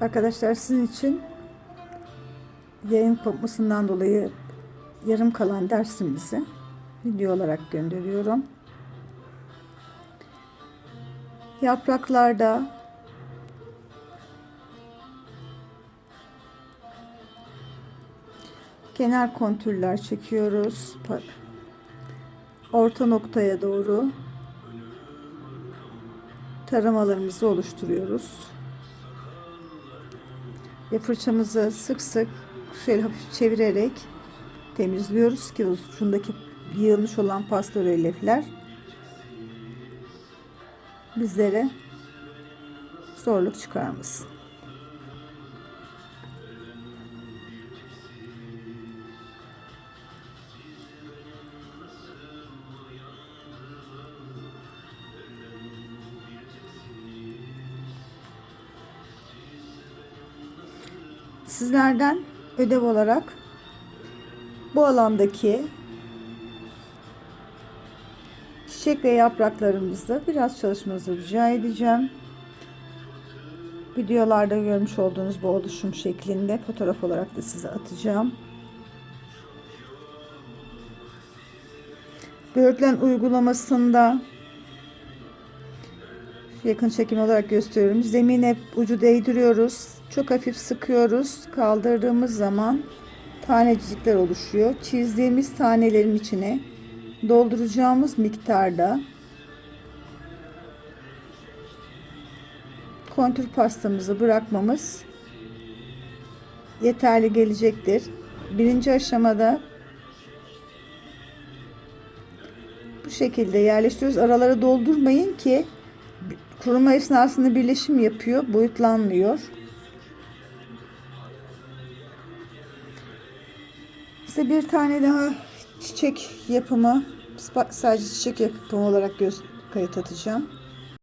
Arkadaşlar sizin için yayın kopmasından dolayı yarım kalan dersimizi video olarak gönderiyorum. Yapraklarda kenar kontürler çekiyoruz. Orta noktaya doğru taramalarımızı oluşturuyoruz. Ve fırçamızı sık sık şöyle hafif çevirerek temizliyoruz ki ucundaki yığılmış olan pastel relifler bizlere zorluk çıkarmasın. Sizlerden ödev olarak bu alandaki çiçek ve yapraklarımızda biraz çalışmanızı rica edeceğim. Videolarda görmüş olduğunuz bu oluşum şeklinde fotoğraf olarak da size atacağım. Böğürtlen uygulamasında yakın çekim olarak gösteriyorum. Zemine ucu değdiriyoruz. Çok hafif sıkıyoruz. Kaldırdığımız zaman tanecikler oluşuyor. Çizdiğimiz tanelerin içine dolduracağımız miktarda kontür pastamızı bırakmamız yeterli gelecektir. Birinci aşamada bu şekilde yerleştiriyoruz. Araları doldurmayın ki kuruma esnasında birleşim yapıyor, boyutlanmıyor. Size bir tane daha çiçek yapımı, sadece çiçek yapımı olarak göz kayıt atacağım.